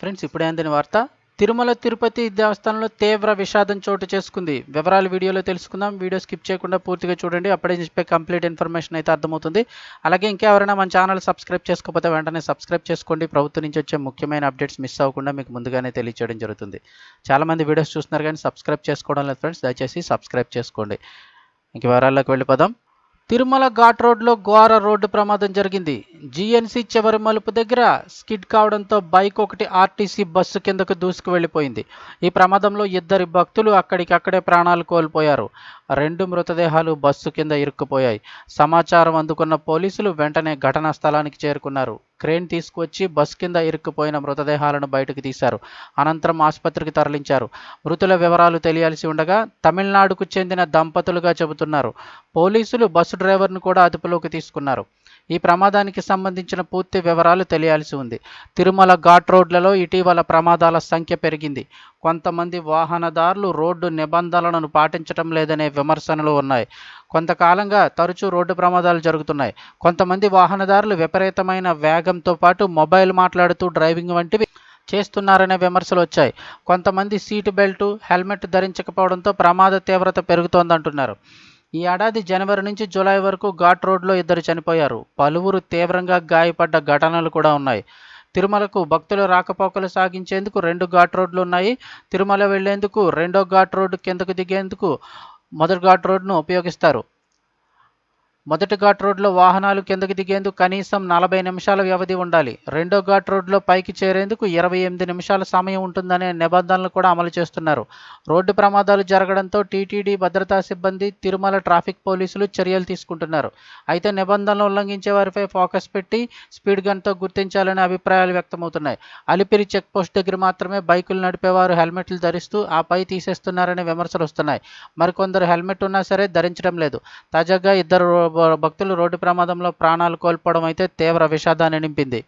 Friends ఇప్పుడే అందిన వార్త తిరుమల తిరుపతి దేవస్థానంలో తీవ్ర విషాదం చోటు చేసుకుంది. వివరాలు వీడియోలో తెలుసుకుందాం. వీడియో స్కిప్ చేయకుండా పూర్తిగా చూడండి. అప్పుడే చెప్పే కంప్లీట్ ఇన్ఫర్మేషన్ అయితే అర్థమవుతుంది. అలాగే ఇంకెవరైనా మన ఛానల్ సబ్స్క్రైబ్ చేసుకోకపోతే వెంటనే సబ్స్క్రైబ్ చేసుకోండి. ప్రభుత్వం నుంచి వచ్చే ముఖ్యమైన అప్డేట్స్ మిస్ అవ్వకుండా మీకు ముందుగానే తెలియచేయడం జరుగుతుంది. చాలామంది వీడియోస్ చూస్తున్నారు కానీ సబ్స్క్రైబ్ చేసుకోవడం లేదు ఫ్రెండ్స్. దయచేసి సబ్స్క్రైబ్ చేసుకోండి. ఇంక వివరాల్లోకి వెళ్ళిపోదాం. తిరుమల ఘాట్ రోడ్లో ఘోర రోడ్డు ప్రమాదం జరిగింది. జీఎన్సీ చివరి మలుపు దగ్గర స్కిడ్ కావడంతో బైక్ ఒకటి ఆర్టీసీ బస్సు కిందకు దూసుకు వెళ్ళిపోయింది ఈ ప్రమాదంలో ఇద్దరి భక్తులు అక్కడికక్కడే ప్రాణాలు కోల్పోయారు. రెండు మృతదేహాలు బస్సు కింద ఇరుక్కుపోయాయి. సమాచారం అందుకున్న పోలీసులు వెంటనే ఘటనా స్థలానికి చేరుకున్నారు. క్రేన్ తీసుకువచ్చి బస్ కింద ఇరుక్కుపోయిన మృతదేహాలను బయటకు తీశారు. అనంతరం ఆసుపత్రికి తరలించారు. మృతుల వివరాలు తెలియాల్సి ఉండగా తమిళనాడుకు చెందిన దంపతులుగా చెబుతున్నారు. పోలీసులు బస్సు డ్రైవర్ను కూడా అదుపులోకి తీసుకున్నారు. ఈ ప్రమాదానికి సంబంధించిన పూర్తి వివరాలు తెలియాల్సి ఉంది. తిరుమల ఘాట్ రోడ్లలో ఇటీవల ప్రమాదాల సంఖ్య పెరిగింది. కొంతమంది వాహనదారులు రోడ్డు నిబంధనలను పాటించడం లేదనే విమర్శనలు ఉన్నాయి. కొంతకాలంగా తరచూ రోడ్డు ప్రమాదాలు జరుగుతున్నాయి. కొంతమంది వాహనదారులు విపరీతమైన వేగంతో పాటు మొబైల్ మాట్లాడుతూ డ్రైవింగ్ వంటివి చేస్తున్నారనే విమర్శలు వచ్చాయి. కొంతమంది సీటు బెల్ట్ హెల్మెట్ ధరించకపోవడంతో ప్రమాద తీవ్రత పెరుగుతోందంటున్నారు. ఈ ఏడాది జనవరి నుంచి జూలై వరకు ఘాట్ రోడ్లో ఇద్దరు చనిపోయారు. పలువురు తీవ్రంగా గాయపడ్డ ఘటనలు కూడా ఉన్నాయి. తిరుమలకు భక్తులు రాకపోకలు సాగించేందుకు రెండు ఘాట్ రోడ్లు ఉన్నాయి. తిరుమల వెళ్ళేందుకు రెండో ఘాట్ రోడ్డు కిందకు దిగేందుకు మొదటి ఘాట్ రోడ్డును ఉపయోగిస్తారు. మొదటి ఘాట్ రోడ్లో వాహనాలు కిందకి దిగేందుకు కనీసం నలభై నిమిషాల వ్యవధి ఉండాలి. రెండో ఘాట్ రోడ్లో పైకి చేరేందుకు ఇరవై ఎనిమిది నిమిషాల సమయం ఉంటుందనే నిబంధనలు కూడా అమలు చేస్తున్నారు. రోడ్డు ప్రమాదాలు జరగడంతో టీటీడీ భద్రతా సిబ్బంది తిరుమల ట్రాఫిక్ పోలీసులు చర్యలు తీసుకుంటున్నారు. అయితే నిబంధనలు ఉల్లంఘించే వారిపై ఫోకస్ పెట్టి స్పీడ్ గన్తో గుర్తించాలనే అభిప్రాయాలు వ్యక్తమవుతున్నాయి. అలిపిరి చెక్ పోస్ట్ దగ్గర మాత్రమే బైకులు నడిపేవారు హెల్మెట్లు ధరిస్తూ ఆపై తీసేస్తున్నారనే విమర్శలు వస్తున్నాయి. మరికొందరు హెల్మెట్ ఉన్నా సరే ధరించడం లేదు. తాజాగా ఇద్దరు భక్తులు రోడ్డు ప్రమాదంలో ప్రాణాలు కోల్పోవడం అయితే తీవ్ర విషాదాన్ని నింపింది.